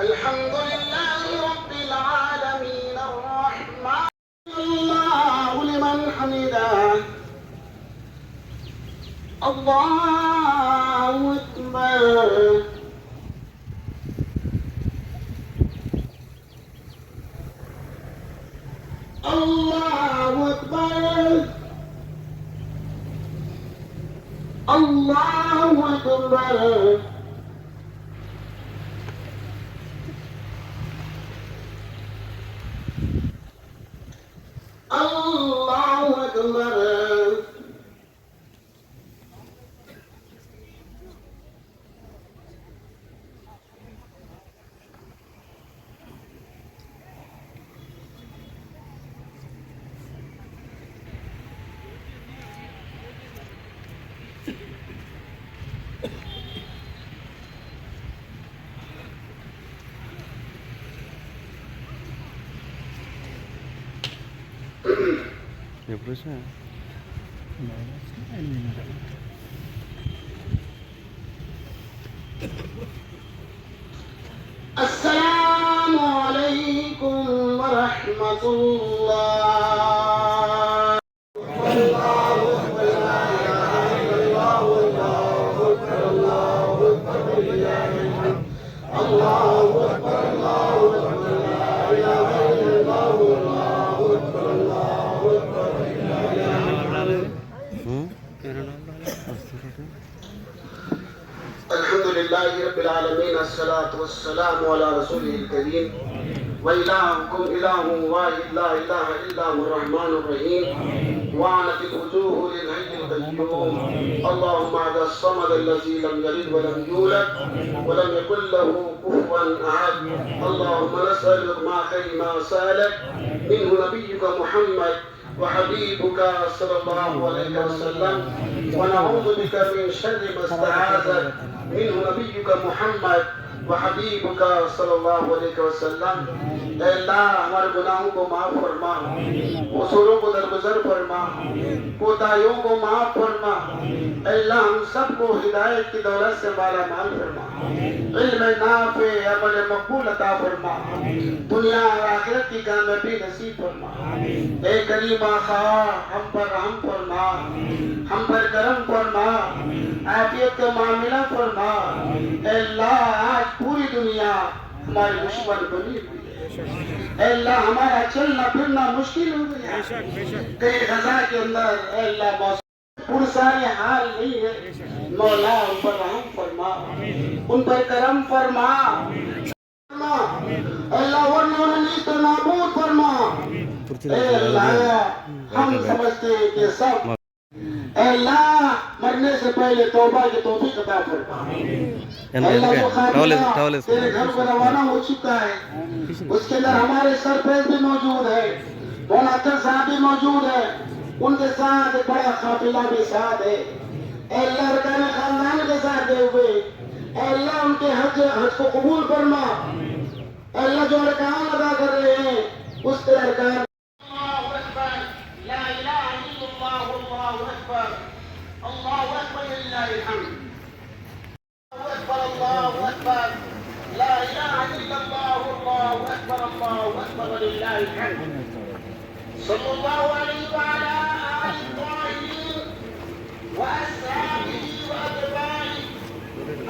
الحمد لله رب العالمين الرحمن الله لمن حمده. الله أكبر. الله أكبر. الله أكبر. الله أكبر বুঝছেন السلام عليكم ورحمة الله. الصلاة والسلام على رسوله الكريم. وإلهكم إله واحد لا إله إلا هو الرحمن الرحيم. وعنت الوجوه للحي القيوم اللهم هذا الصمد الذي لم يلد ولم يولد ولم يكن له كفوا أحد. اللهم نسألك ما خير ما سألك. منه نبيك محمد وحبيبك صلى الله عليه وسلم. ونعوذ بك من شر ما استعاذك. منه نبيك محمد وحبیب کا صلی اللہ علیہ وسلم اے اللہ ہمارے گناہوں کو معاف فرما اصولوں کو درگزر فرما کوتاہیوں کو معاف فرما اللہ ہم سب کو ہدایت کی دولت سے مالا مال فرما۔ علم نافع، عمل مقبول عطا فرما۔ دنیا اور آخرت کی کامیابی نصیب فرما۔ اے کریم آخا ہم پر رحم فرما۔ ہم پر کرم فرما۔ عافیت کا معاملہ فرما۔ اے اللہ، آج پوری دنیا ہماری دشمن بنی ہوئی اے اللہ، ہمارا چلنا پھرنا مشکل ہو گیا۔ کئی غزہ کے اندر اے اللہ پرسان حال نہیں ہے مولا ان پر رحم فرما۔ ان پر کرم فرما۔ اللہ ورنہ انہیں تو نابود فرما۔ اے اللہ ہم سمجھتے ہیں کہ سب اے اللہ مرنے سے پہلے توبہ کی توفیق عطا فرما۔ اللہ کو خاتمہ تیرے گھر کو روانہ ہو چکا ہے۔ اس کے اندر ہمارے سر سرپیز بھی موجود ہے مولانا صاحب بھی موجود ہے ان کے ساتھ بڑا قافلہ بھی ساتھ ہے اے اللہ رکھانا خاندان کے ساتھ دے ہوئے اے اللہ ان کے حج حج کو قبول فرما اے اللہ جو ارکان ادا کر رہے ہیں اس کے ارکان صلى الله عليه وعلى وأصحابه وأتباعه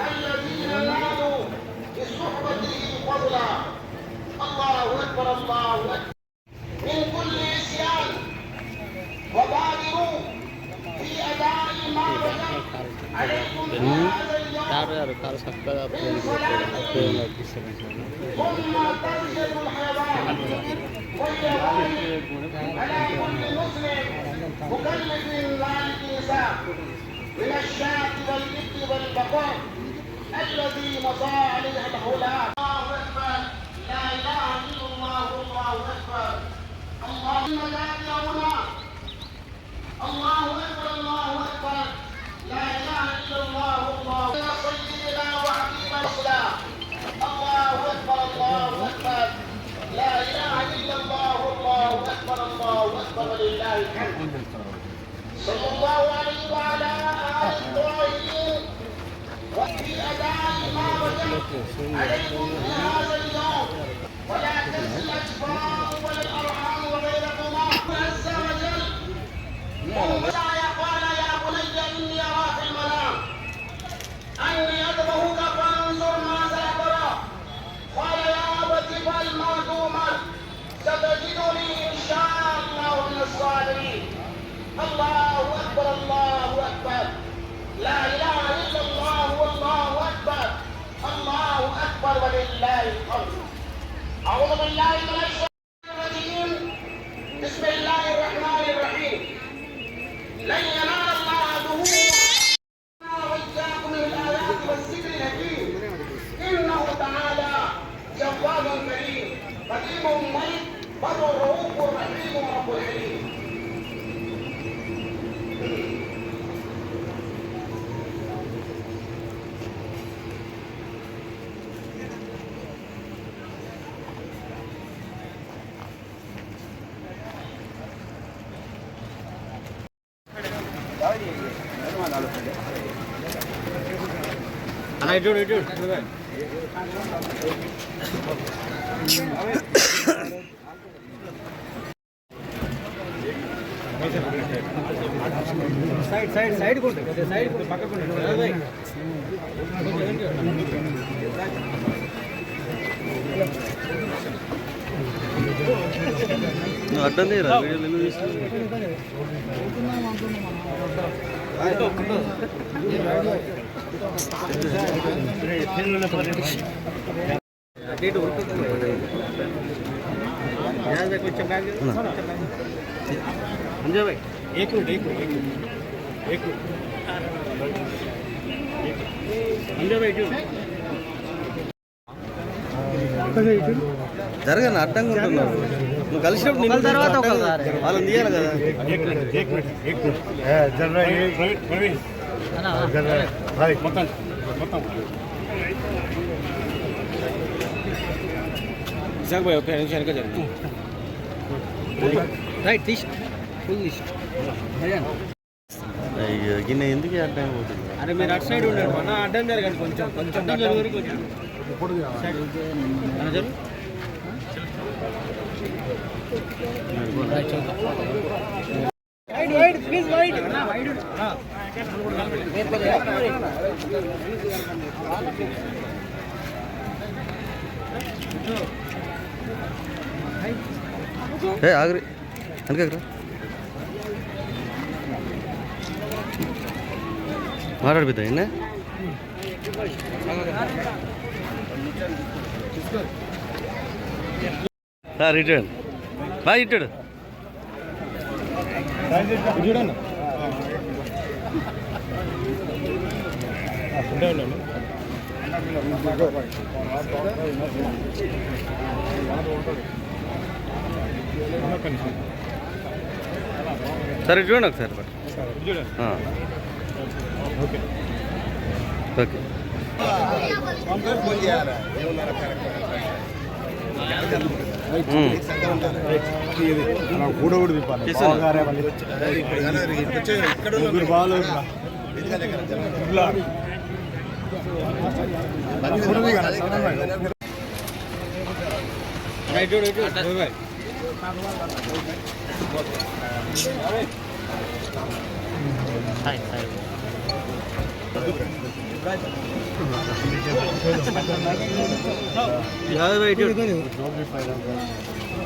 الذين نالوا بصحبته فضلا الله أكبر. الله أكبر. من كل عصيان وبادروا في أداء ما وجب عليكم هذا اليوم بالصلاة ثم تنزلوا الحيوان على كل مسلم مكلف ذلك نساء من الشاة والإبل والبقر الذي مضى عليها الخلاف الله أكبر لا إله إلا الله الله أكبر اللهم لا هنا الله أكبر الله أكبر لا إله إلا الله الله يا سيدنا وحبيب الإسلام الله أكبر الله أكبر لا إله إلا الله الله أكبر الله أكبر ولله الحمد. صلى الله عليه وعلى آله الطاهرين وفي أداء ما وجب عليكم بهذا اليوم. ولا تنسوا الأجفاء ولا الأرحام وغيرهما. عز وجل. تؤمر ستجدني إن شاء الله من الصابرين الله أكبر الله أكبر. لا إله إلا الله والله أكبر. الله أكبر ولله الحمد. أعوذ بالله من الشيطان الرجيم. بسم الله الرحمن الرحيم. لن ينال side side side కొంటే side పక్కకు నువ్వు అడ్డం తీరా? వీడియోలు ఎందుకు తీస్తున్నావు? అటు ఇటు ఉరుకుతుంది కొంచెం బ్యాగ్ అంజయ్ భాయ్ एक मिनट एक मिनट एक मिनट एक అంజయ్ భాయ్ ఇటు జరగను అడ్డంగా ఉంటున్నారు నువ్వు కలిసినప్పుడు నిన్ను తర్వాత అడ్డంగా- ఒకసారి. వాళ్ళని తీయాలి కదా విశాఖ భాయ్ ఒక నిమిషం వెనక జరుగుతుంది రైట్ ఈస్ట్ ఎందుకు అడ్డం పోతుంది అరే మీరు అటు సైడ్ ఉండండి మన అడ్డం జరగండి కొంచెం కొంచెం వరకు జరుగు ఏ ఆగ్రి. వెనకరా మాట్లాడిపోతా ఎన్న రిటర్న్. బాగా ఇట్టాడు చూడండి ఉండే ఉండండి ఒక్క నిమిషం. సరే చూడండి ఒకసారి. ఓకే. ఓకే. కూడా కూడా తిప్పాలి చేశాను. బావగారే మళ్ళీ. ముగ్గురు బాలు ಯಾವ್ದು ఇప్పుడు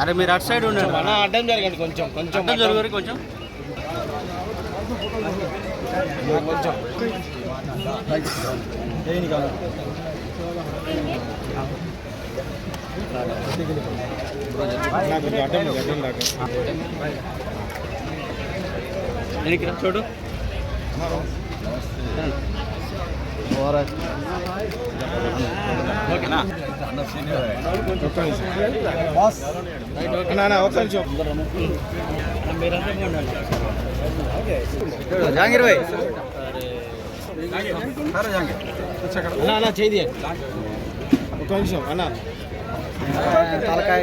అరే మీరు అటు సైడ్ ఉండండి. అన్న అడ్డం జరగండి కొంచెం కొంచెం అడ్డం జరుగురు కొంచెం. కొంచెం. అడ్డం అడ్డం దాకా జాంగీర్ రా, భాయ్ అన్నా అన్నా చేయి ఒక నిమిషం అన్న తలకాయ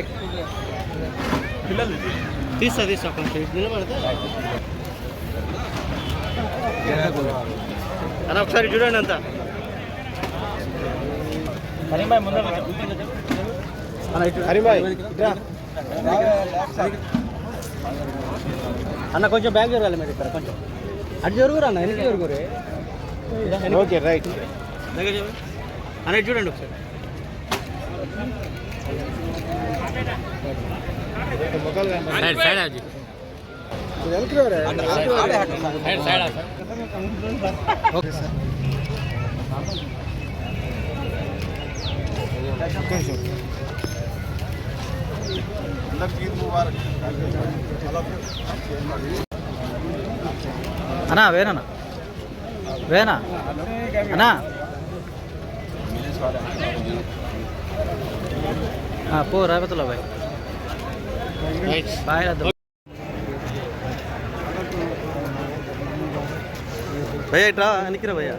తీస్తా తీస్తా కొంచెం నిలబడితే అన్న ఒకసారి చూడండి అంతా. అన్న కొంచెం బ్యాగ్ జరగాలి మీరు ఇక్కడ కొంచెం. అటు జరుగురు అన్న వెనక్కి జరుగురు. Okay right. అన్న చూడండి ఒకసారి. సైడ్ సైడ్ ఆజీ సైడ్ అన్నా వేనా వేనా? అన్నా? పో రాబతుల బాయ్ బాయ్ భయ్యా ఇట్రా అనికిరా భయ్యా.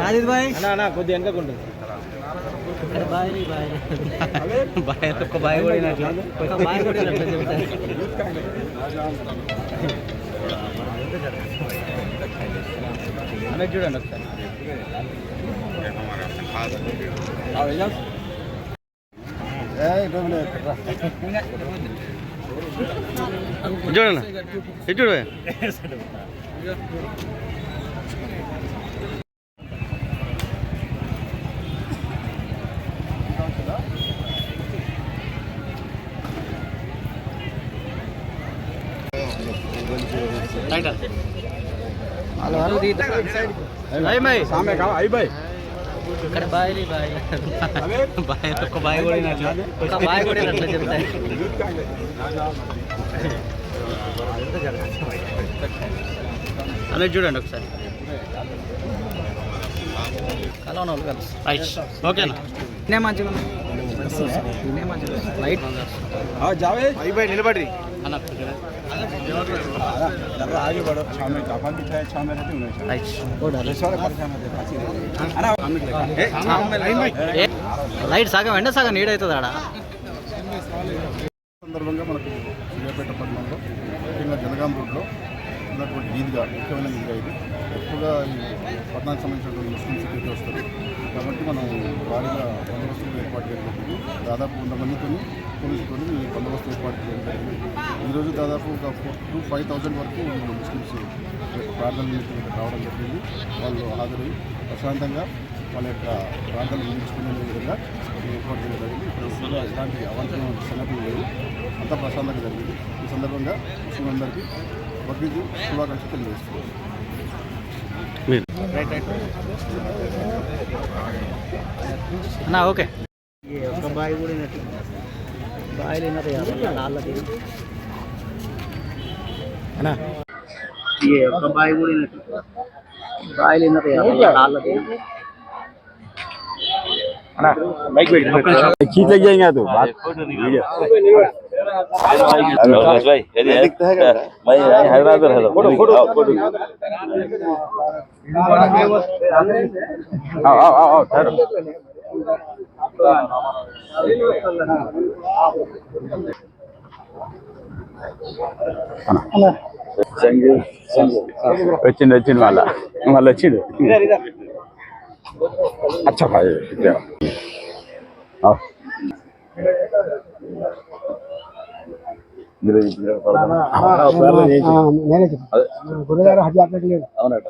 రాజిద్ బాయ్. అన్న కొద్దిగా వెనక ఉంటుంది బాయ్ ఒక్క బాయ్ కొడినట్లు బాయ్ కొడినట్లు చూడండి ఒకసారి. చూడండి ఇది చూడు సామే కావా అయి బాయ్ ఇక్కడ బాయ్ బాయ్. బాయ్ ఒక్క బాయ్ కొడినట్లు ఒక్క బాయ్ కొడినట్లు చెప్తాయి అనేది చూడండి ఒకసారి. కలవన వాళ్ళు కలిసి రైట్ ఓకేనా ఇన్నే మంచిగా. ఇన్నే మంచిగా. లైట్ నిలబడి అన్న आगे बढ़ो छाव में जापान भी चाहे छाव में रहते हैं రైట్ सारे परेशान होते हैं ఏ లైట్ సగం ఎండ సగం నీడ్ అవుతుంది ఆడ సందర్భంగా మనకు సూర్యాపేట పట్టణంలో ముఖ్యంగా జనగాం రోడ్లో ఉన్నటువంటి ఈద్గా ముఖ్యమైన ఈద్గా ఇది ఎక్కువగా ఈ పట్టణానికి సంబంధించినటువంటి ముస్లిమ్స్ ఇక్కడికి వస్తారు కాబట్టి మనం భారీగా బందోబస్తులు ఏర్పాటు చేయడం జరిగింది దాదాపు వంద మందితో పోలీసులతో ఈ బందోబస్తు ఏర్పాటు చేయడం జరిగింది. ఈరోజు దాదాపు ఒక ఫోర్ టు ఫైవ్ థౌజండ్ వరకు ముస్లిమ్స్ ఈ ప్రార్థన రావడం జరిగింది. వాళ్ళు హాజరై ప్రశాంతంగా వాళ్ళ యొక్క ప్రార్థనలు ముగించుకునే విధంగా ఏర్పాటు చేయడం జరిగింది. కూడా ఎలాంటి అవాంఛనీయ సంఘటనలు లేవు. అంతా ప్రశాంతంగా జరిగింది. ఈ సందర్భంగా ముస్లింలందరికీ బక్రీద్ శుభాకాంక్షలు తెలియజేస్తున్నాను. అన్న ఓకే. ఒక బాయ్ కూడా బాయ్ లేనది నాళ్ళది అన్నా ये ఒక బాయ్ కూడా బాయ్ లేనది నాళ్ళది खींच लग जाएंगे तो बात वीडियो प्रकाश भाई यदि है भाई यहीं हैदराबाद में रहता हूँ फोटो फोटो आओ आओ आओ వచ్చింది వచ్చింది మళ్ళా మళ్ళీ వచ్చిండు అచ్చా బాయ్ నేనే చెప్పాను గురుగారు హజ్ అవునట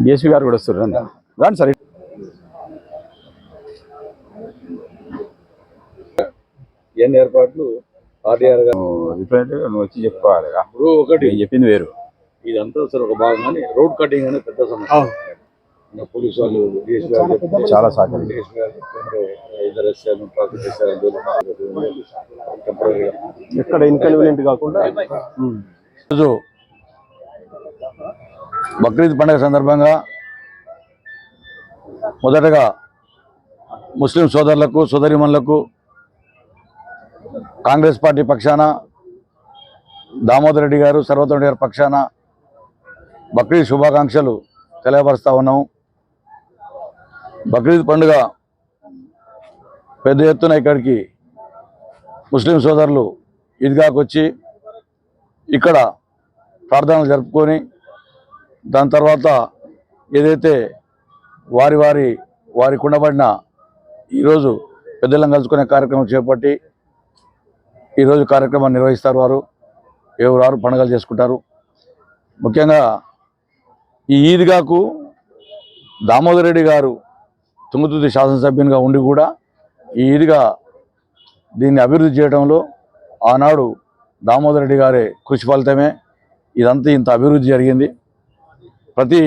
డిఎస్పీ గారు కూడా వస్తారు రండి. సార్. ఏర్పాట్లు? ఆర్డీఆర్ గారు నువ్వు వచ్చి చెప్పుకోవాలి ఒకటి. చెప్పింది వేరు. ఇదంతా అసలు ఒక భాగం కానీ రోడ్ కటింగ్ అనేది పెద్ద సమస్య. పోలీసు వాళ్ళు చాలా ఎక్కడ ఇన్కన్వీనియంట్ కాకుండా. ఈరోజు బక్రీద్ పండుగ సందర్భంగా మొదటగా ముస్లిం సోదరులకు సోదరిమణులకు కాంగ్రెస్ పార్టీ పక్షాన దామోదర్ రెడ్డి గారు సర్వత్వం గారి పక్షాన బక్రీద్ శుభాకాంక్షలు తెలియపరుస్తూ ఉన్నాము బక్రీద్ పండుగ పెద్ద ఎత్తున ఇక్కడికి ముస్లిం సోదరులు ఈద్గాకు వచ్చి ఇక్కడ ప్రార్థనలు జరుపుకొని దాని తర్వాత ఏదైతే వారి వారి వారికి ఉండబడిన ఈరోజు పెద్దలను కలుసుకునే కార్యక్రమం చేపట్టి ఈరోజు కార్యక్రమాన్ని నిర్వహిస్తారు వారు. ఎవరు పండుగలు చేసుకుంటారు. ముఖ్యంగా ఈ ఈద్గాకు దామోదర్ రెడ్డి గారు తుంగతుర్తి శాసనసభ్యునిగా ఉండి కూడా ఈ ఈద్గా దీన్ని అభివృద్ధి చేయడంలో ఆనాడు దామోదర్ రెడ్డి గారి కృషి ఫలితమే. ఇదంతా ఇంత అభివృద్ధి జరిగింది. ప్రతి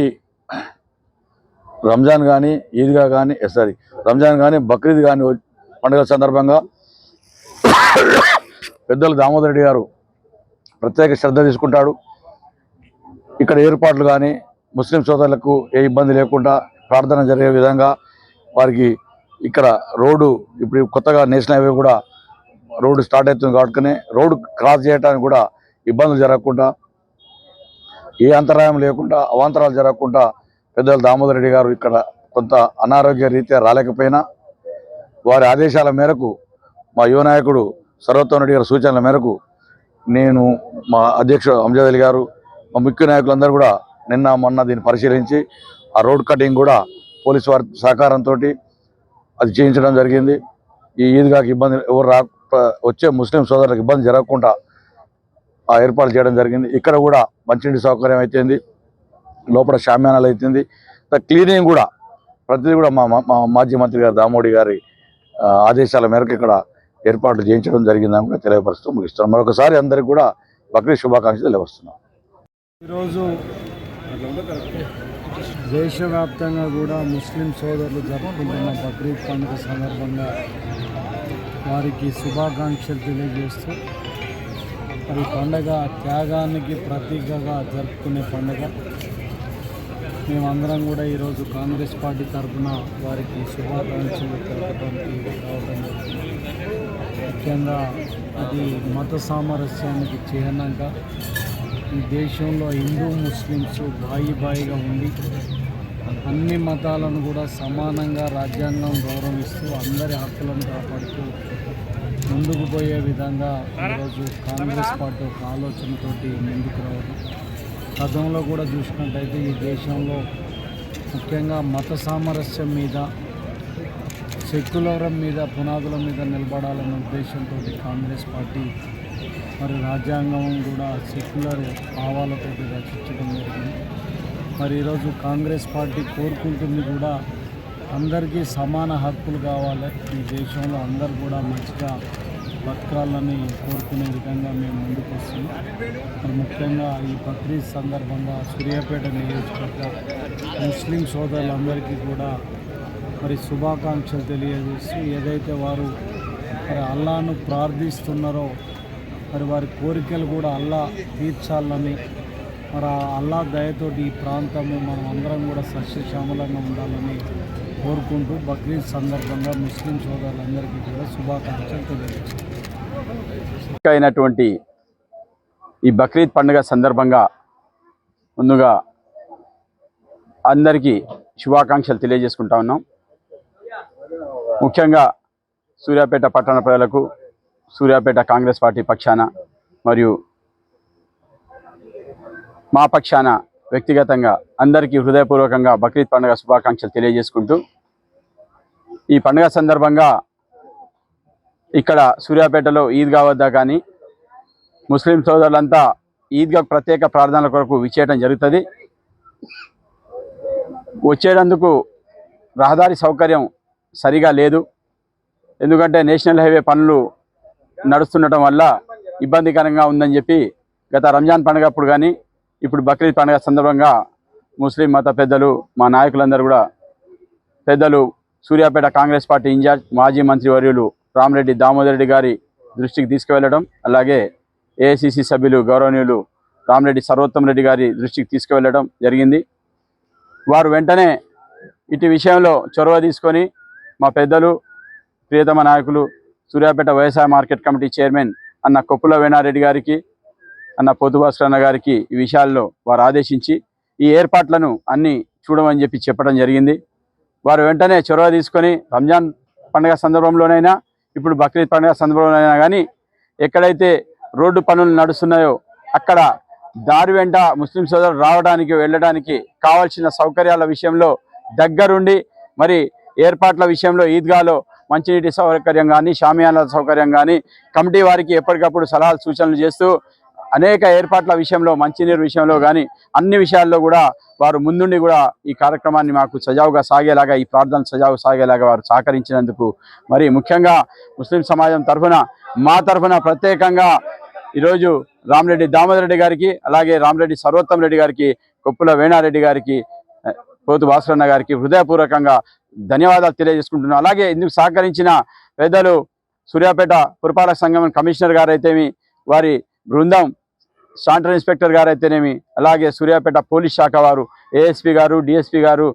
రంజాన్ కానీ ఈద్గా కానీ సారీ రంజాన్ కానీ బక్రీద్ కానీ పండుగల సందర్భంగా పెద్దలు దామోదర్ రెడ్డి గారు ప్రత్యేక శ్రద్ధ తీసుకుంటాడు. ఇక్కడ ఏర్పాట్లు కానీ ముస్లిం సోదరులకు ఏ ఇబ్బంది లేకుండా ప్రార్థన జరిగే విధంగా వారికి ఇక్కడ రోడ్డు ఇప్పుడు కొత్తగా నేషనల్ హైవే కూడా రోడ్డు స్టార్ట్ అవుతుంది కాబట్టి రోడ్డు క్రాస్ చేయడానికి కూడా ఇబ్బందులు జరగకుండా ఏ అంతరాయం లేకుండా అవాంతరాలు జరగకుండా పెద్దలు దామోదర్ రెడ్డి గారు ఇక్కడ కొంత అనారోగ్య రీత్యా రాలేకపోయినా వారి ఆదేశాల మేరకు మా యువ నాయకుడు సర్వోత్తమ రెడ్డి గారి సూచనల మేరకు నేను మా అధ్యక్షుడు అంజద్ అలీ గారు మా ముఖ్య నాయకులందరూ కూడా నిన్న మొన్న దీన్ని పరిశీలించి ఆ రోడ్ కటింగ్ కూడా పోలీసు వారి సహకారంతో అది చేయించడం జరిగింది. ఈ ఈద్గాకి ఇబ్బంది ఎవరు రా వచ్చే ముస్లిం సోదరులకు ఇబ్బంది జరగకుండా ఆ ఏర్పాటు చేయడం జరిగింది. ఇక్కడ కూడా మంచినీటి సౌకర్యం అయితేంది లోపల షామ్యానాలు అయితేంది. క్లీనింగ్ కూడా ప్రతిదీ కూడా మా మా మాజీ మంత్రి గారు దామోడి గారి ఆదేశాల మేరకు ఇక్కడ ఏర్పాట్లు చేయించడం జరిగిందని కూడా తెలియపరుస్తూ ముగిస్తున్నాం. మరొకసారి అందరికీ కూడా బక్రీద్ శుభాకాంక్షలు తెలియపరుస్తున్నాం. ఈరోజు దేశవ్యాప్తంగా కూడా ముస్లిం సోదరులు జరుపుకుంటున్న బక్రీద్ పండుగ సందర్భంగా వారికి శుభాకాంక్షలు తెలియజేస్తూ మరి పండగ త్యాగానికి ప్రతీకగా జరుపుకునే పండుగ. మేమందరం కూడా ఈరోజు కాంగ్రెస్ పార్టీ తరఫున వారికి శుభాకాంక్షలు తెలపడానికి రావడం ముఖ్యంగా అది మత సామరస్యానికి చిహ్నంగా ఈ దేశంలో హిందూ ముస్లిమ్స్ బాయి బాయిగా ఉండి అన్ని మతాలను కూడా సమానంగా రాజ్యాంగం గౌరవిస్తూ అందరి హక్కులను కాపాడుతూ ముందుకు పోయే విధంగా ఈరోజు కాంగ్రెస్ పార్టీ ఒక ఆలోచనతోటి ముందుకు రావడం. గతంలో కూడా చూసినట్టయితే ఈ దేశంలో ముఖ్యంగా మత సామరస్యం మీద సెక్యులరం మీద పునాదుల మీద నిలబడాలన్న ఉద్దేశంతో కాంగ్రెస్ పార్టీ మరి రాజ్యాంగం కూడా సెక్యులర్ భావాలతో రచించడం జరిగింది. మరి ఈరోజు కాంగ్రెస్ పార్టీ కోరుకుంటుంది కూడా అందరికీ సమాన హక్కులు కావాలి. ఈ దేశంలో అందరు కూడా మంచిగా బతకాలని కోరుకునే విధంగా మేము ముందుకు వస్తున్నాం. మరి ముఖ్యంగా ఈ బక్రీద్ సందర్భంగా సూర్యాపేట నియోజకవర్గ ముస్లిం సోదరులందరికీ కూడా మరి శుభాకాంక్షలు తెలియజేస్తూ ఏదైతే వారు మరి అల్లాను ప్రార్థిస్తున్నారో మరి వారి కోరికలు కూడా అల్లా తీర్చాలని మరి అల్లా దయతోటి ఈ ప్రాంతము మనం అందరం కూడా సస్యశ్యామలంగా ఉండాలని కోరుకుంటూ బక్రీద్ సందర్భంగా ముస్లిం సోదరులందరికీ కూడా శుభాకాంక్షలు తెలియజేస్తాం అయినటువంటి ఈ బక్రీద్ పండుగ సందర్భంగా ముందుగా అందరికీ శుభాకాంక్షలు తెలియజేసుకుంటా ఉన్నాం. ముఖ్యంగా సూర్యాపేట పట్టణ ప్రజలకు సూర్యాపేట కాంగ్రెస్ పార్టీ పక్షాన మరియు మా పక్షాన వ్యక్తిగతంగా అందరికీ హృదయపూర్వకంగా బక్రీద్ పండుగ శుభాకాంక్షలు తెలియజేసుకుంటూ ఈ పండుగ సందర్భంగా ఇక్కడ సూర్యాపేటలో ఈద్గా వద్ద కానీ ముస్లిం సోదరులంతా ఈద్గా ప్రత్యేక ప్రార్థనల కొరకు విచ్చేయడం జరుగుతుంది. వచ్చేటందుకు రహదారి సౌకర్యం సరిగా లేదు. ఎందుకంటే నేషనల్ హైవే పనులు నడుస్తుండటం వల్ల ఇబ్బందికరంగా ఉందని చెప్పి గత రంజాన్ పండుగ అప్పుడు కానీ ఇప్పుడు బక్రీద్ పండుగ సందర్భంగా ముస్లిం మత పెద్దలు మా నాయకులందరూ కూడా పెద్దలు సూర్యాపేట కాంగ్రెస్ పార్టీ ఇన్ఛార్జ్ మాజీ మంత్రి వర్యులు రామరెడ్డి దామోదర్ రెడ్డి గారి దృష్టికి తీసుకువెళ్ళడం అలాగే ఏఐసిసి సభ్యులు గౌరవనీయులు రామరెడ్డి సర్వోత్తమ్ రెడ్డి గారి దృష్టికి తీసుకువెళ్ళడం జరిగింది. వారు వెంటనే ఇటు విషయంలో చొరవ తీసుకొని మా పెద్దలు ప్రియతమ నాయకులు సూర్యాపేట వ్యవసాయ మార్కెట్ కమిటీ చైర్మన్ అన్న కొప్పుల వేణారెడ్డి గారికి అన్న పోతుభాస్కర్ అన్న గారికి ఈ విషయాల్లో వారు ఆదేశించి ఈ ఏర్పాట్లను అన్ని చూడమని చెప్పి చెప్పడం జరిగింది. వారు వెంటనే చొరవ తీసుకొని రంజాన్ పండుగ సందర్భంలోనైనా ఇప్పుడు బక్రీద్ పండుగ సందర్భంలోనైనా కానీ ఎక్కడైతే రోడ్డు పనులు నడుస్తున్నాయో అక్కడ దారి వెంట ముస్లిం సోదరులు రావడానికి వెళ్ళడానికి కావాల్సిన సౌకర్యాల విషయంలో దగ్గరుండి మరి ఏర్పాట్ల విషయంలో ఈద్గాలో మంచినీటి సౌకర్యం కానీ షామియానాల సౌకర్యం కానీ కమిటీ వారికి ఎప్పటికప్పుడు సలహాలు సూచనలు చేస్తూ అనేక ఏర్పాట్ల విషయంలో మంచినీరు విషయంలో కానీ అన్ని విషయాల్లో కూడా వారు ముందుండి కూడా ఈ కార్యక్రమాన్ని మాకు సజావుగా సాగేలాగా ఈ ప్రార్థన సజావు సాగేలాగా వారు సహకరించినందుకు మరి ముఖ్యంగా ముస్లిం సమాజం తరఫున మా తరఫున ప్రత్యేకంగా ఈరోజు రామరెడ్డి దామోదర్ రెడ్డి గారికి అలాగే రామరెడ్డి సర్వోత్తం రెడ్డి గారికి కొప్పుల వేణారెడ్డి గారికి ఆ, పోతు భాస్కరన్న గారికి హృదయపూర్వకంగా ధన్యవాదాలు తెలియజేసుకుంటున్నాను. అలాగే ఇందుకు సహకరించిన పెద్దలు సూర్యాపేట పురపాలక సంఘం కమిషనర్ గారైతేమి వారి బృందం సాంటర్ ఇన్స్పెక్టర్ గారు అయితేనేమి అలాగే సూర్యాపేట పోలీస్ శాఖ వారు ఏఎస్పీ గారు డిఎస్పీ గారు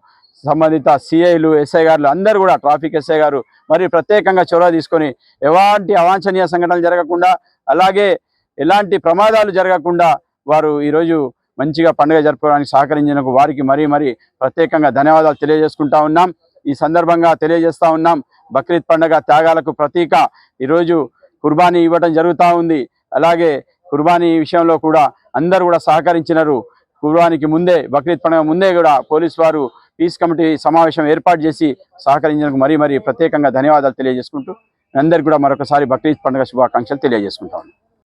సంబంధిత సిఐలు ఎస్ఐ గారు అందరూ కూడా ట్రాఫిక్ ఎస్ఐ గారు మరి ప్రత్యేకంగా చొరవ తీసుకొని ఎలాంటి అవాంఛనీయ సంఘటనలు జరగకుండా అలాగే ఎలాంటి ప్రమాదాలు జరగకుండా వారు ఈరోజు మంచిగా పండుగ జరుపుకోవడానికి సహకరించినందుకు వారికి మరీ మరీ ప్రత్యేకంగా ధన్యవాదాలు తెలియజేసుకుంటా ఉన్నాం. ఈ సందర్భంగా తెలియజేస్తా ఉన్నాం. బక్రీద్ పండుగ త్యాగాలకు ప్రతీక. ఈరోజు కుర్బానీ ఇవ్వడం జరుగుతూ ఉంది. అలాగే కుర్బానీ విషయంలో కూడా అందరూ కూడా సహకరించినారు. కుర్బానికి ముందే బక్రీద్ పండుగ ముందే కూడా పోలీస్ వారు పీస్ కమిటీ సమావేశం ఏర్పాటు చేసి సహకరించినందుకు మరీ మరీ ప్రత్యేకంగా ధన్యవాదాలు తెలియజేసుకుంటూ అందరికీ కూడా మరొకసారి బక్రీద్ పండుగ శుభాకాంక్షలు తెలియజేసుకుంటా